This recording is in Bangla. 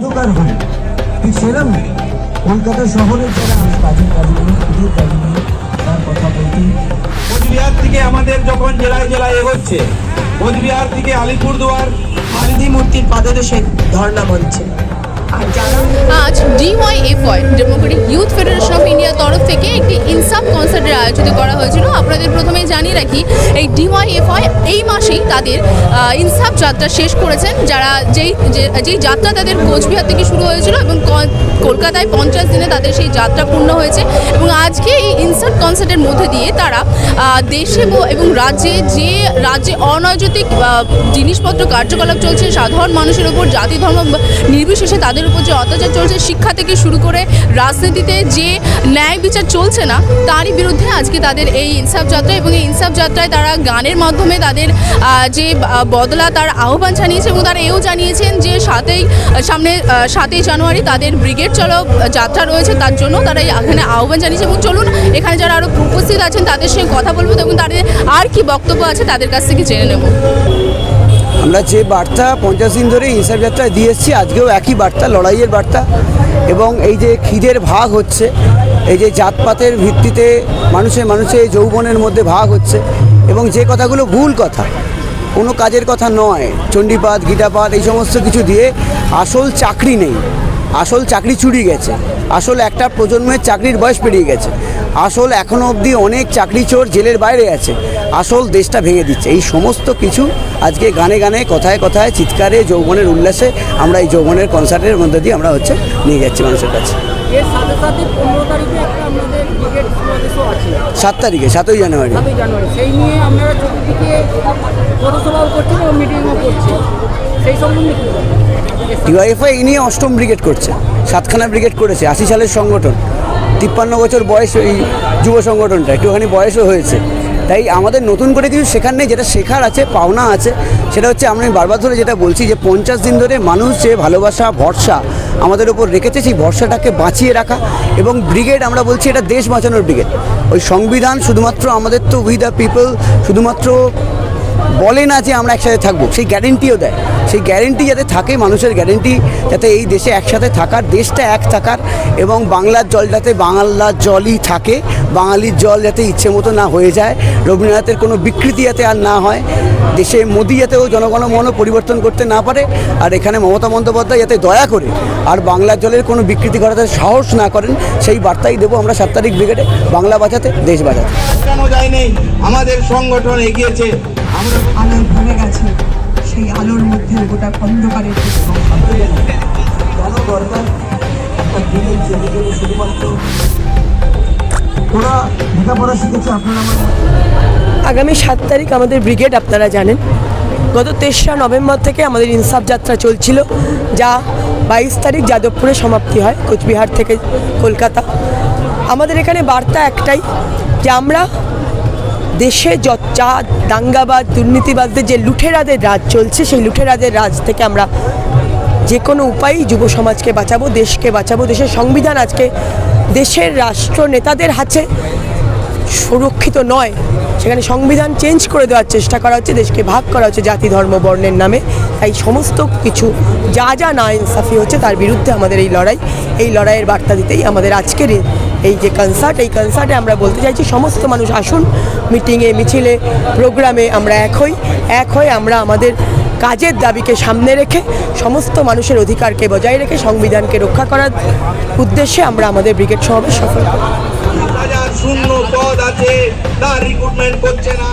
অন্ধকার হয় ঠিক সেরকম কলকাতা শহরের যারা কাজে কাজে খুঁজে কাজে তার কথা বলতে কোচবিহার থেকে আমাদের যখন জেলায় জেলায় এগোচ্ছে কোচবিহার থেকে আলিপুরদুয়ার গান্ধী মূর্তির পাদদেশে ধর্ণা মঞ্চে আর যারা আজ DYFI democratic youth federation of ইন্ডিয়ার তরফ থেকে একটি ইনসাফ কনসার্টের আয়োজিত করা হয়েছিল। আপনাদের প্রথমেই জানিয়ে রাখি, এই ডিওয়াইএফআই এই মাসেই তাদের ইনসাফ যাত্রা শেষ করেছেন। যারা যেই যেই যাত্রা তাদের কোচবিহার থেকে শুরু হয়েছিল এবং কলকাতায় পঞ্চাশ দিনে তাদের সেই যাত্রা পূর্ণ হয়েছে এবং আজকে এই ইনসাফ কনসার্টের মধ্যে দিয়ে তারা দেশে এবং রাজ্যে যে রাজ্যে অনৈতিক জিনিসপত্র কার্যকলাপ চলছে, সাধারণ মানুষের উপর জাতি ধর্ম নির্বিশেষে তাদের উপর যে অত্যাচার চলছে, শিক্ষা থেকে শুরু করে রাজনীতিতে যে ন্যায় বিচার চলছে না, তারই বিরুদ্ধে আজকে তাদের এই ইনসাফ যাত্রা এবং এই ইনসাফ যাত্রায় তারা গানের মাধ্যমে তাদের যে বদলা তার আহ্বান জানিয়েছে এবং তারা এও জানিয়েছেন যে সাতই সামনে সাতই জানুয়ারি তাদের ব্রিগেড চলো যাত্রা রয়েছে, তার জন্য তারা এই এখানে আহ্বান জানিয়েছে এবং চলুন এখানে যারা আরও উপস্থিত আছেন তাদের সঙ্গে কথা বলব এবং তাদের আর কি বক্তব্য আছে তাদের কাছ থেকে জেনে নেব। আমরা যে বার্তা পঞ্চাশ দিন ধরে হিসাব যাত্রায় দিয়ে এসেছি, আজকেও একই বার্তা, লড়াইয়ের বার্তা। এবং এই যে খিদের ভাগ হচ্ছে, এই যে জাতপাতের ভিত্তিতে মানুষের মানুষের যৌবনের মধ্যে ভাগ হচ্ছে, এবং যে কথাগুলো ভুল কথা, কোনো কাজের কথা নয় চণ্ডীপাত গীতাপাত এই সমস্ত কিছু দিয়ে আসল চাকরি নেই। আসল চাকরি চুরি গেছে। আসল একটা প্রজন্মের চাকরির বয়স পেরিয়ে গেছে। আসল এখনও অবধি অনেক চাকরি চোর জেলের বাইরে আছে। আসল দেশটা ভেঙে দিচ্ছে। এই সমস্ত কিছু আজকে গানে গানে কথায় কথায় চিৎকারে যৌবনের উল্লাসে আমরা এই যৌবনের কনসার্টের মধ্যে দিয়ে আমরা হচ্ছে নিয়ে যাচ্ছি মানুষের কাছে। সাত তারিখে সাতই জানুয়ারি। সেই নিয়ে আপনারা করছেন সেই সম্বন্ধে অষ্টম ব্রিগেড করছে, সাতখানা ব্রিগেড করেছে, আশি সালের সংগঠন। তিপ্পান্ন বছর বয়স এই যুব সংগঠনটা, একটুখানি বয়সও হয়েছে। তাই আমাদের নতুন করে কিছু শেখার নেই, যেটা শেখার আছে, পাওনা আছে, সেটা হচ্ছে আমি বারবার ধরে যেটা বলছি যে পঞ্চাশ দিন ধরে মানুষ যে ভালোবাসা, ভরসা আমাদের ওপর রেখেছে, সেই ভরসাটাকে বাঁচিয়ে রাখা এবং ব্রিগেড আমরা বলছি এটা দেশ বাঁচানোর ব্রিগেড ওই সংবিধান শুধুমাত্র আমাদের তো উই দ্য পিপল শুধুমাত্র বলে না যে আমরা একসাথে থাকব, সেই গ্যারেন্টিও দেয়। সেই গ্যারেন্টি যাতে থাকে, মানুষের গ্যারেন্টি যাতে এই দেশে একসাথে থাকার, দেশটা এক থাকার এবং বাংলার জল যাতে বাংলার জলই থাকে, বাঙালির জল যাতে ইচ্ছে মতো না হয়ে যায়, রবীন্দ্রনাথের কোনো বিকৃতি যাতে আর না হয়, দেশে মোদি যাতেও জনগণ মনও পরিবর্তন করতে না পারে, আর এখানে মমতা বন্দ্যোপাধ্যায় যাতে দয়া করে আর বাংলার জলের কোনো বিকৃতি করাতে সাহস না করেন, সেই বার্তাই দেবো আমরা সাত তারিখ ব্রিগেডে, বাংলা বাঁচাতে দেশ বাঁচাতে আমাদের সংগঠন এগিয়েছে। আমরা আলোয় ভরে গেছে সেই আলোর মধ্যে গোটা অন্ধকারের দরকার একটা দিনের যেদিকে শুধুমাত্র ওরা লেখাপড়া শিখেছে আপনারা আমার আগামী সাত তারিখ আমাদের ব্রিগেড আপনারা জানেন। গত তেসরা নভেম্বর থেকে আমাদের ইনসাফ যাত্রা চলছিল যা বাইশ তারিখ যাদবপুরে সমাপ্তি হয় কোচবিহার থেকে কলকাতা। আমাদের এখানে বার্তা একটাই যে আমরা দেশে যা দাঙ্গাবাদ দুর্নীতিবাদদের যে লুঠেরাদের রাজ চলছে, সেই লুঠেরাদের রাজ থেকে আমরা যে কোনো উপায়েই যুব সমাজকে বাঁচাবো, দেশকে বাঁচাবো। দেশের সংবিধান আজকে দেশের রাষ্ট্র নেতাদের হাতে সুরক্ষিত নয়। সেখানে সংবিধান চেঞ্জ করে দেওয়ার চেষ্টা করা হচ্ছে, দেশকে ভাগ করা হচ্ছে জাতি, ধর্ম, বর্ণের নামে। তাই সমস্ত কিছু যা যা না ইনসাফি হচ্ছে, তার বিরুদ্ধে আমাদের এই লড়াই, এই লড়াইয়ের বার্তা দিতেই আমাদের আজকের এই- যে কনসার্ট এই কনসার্টে আমরা বলতে চাইছি সমস্ত মানুষ আসুন মিটিংয়ে মিছিলে প্রোগ্রামে আমরা এক হই। এক হয়ে আমরা আমাদের কাজের দাবিকে সামনে রেখে, সমস্ত মানুষের অধিকারকে বজায় রেখে, সংবিধানকে রক্ষা করার উদ্দেশ্যে আমরা আমাদের ব্রিগেড সমাবেশ সফল শূন্য পদ আছে রিক্রুটমেন্ট করছে না।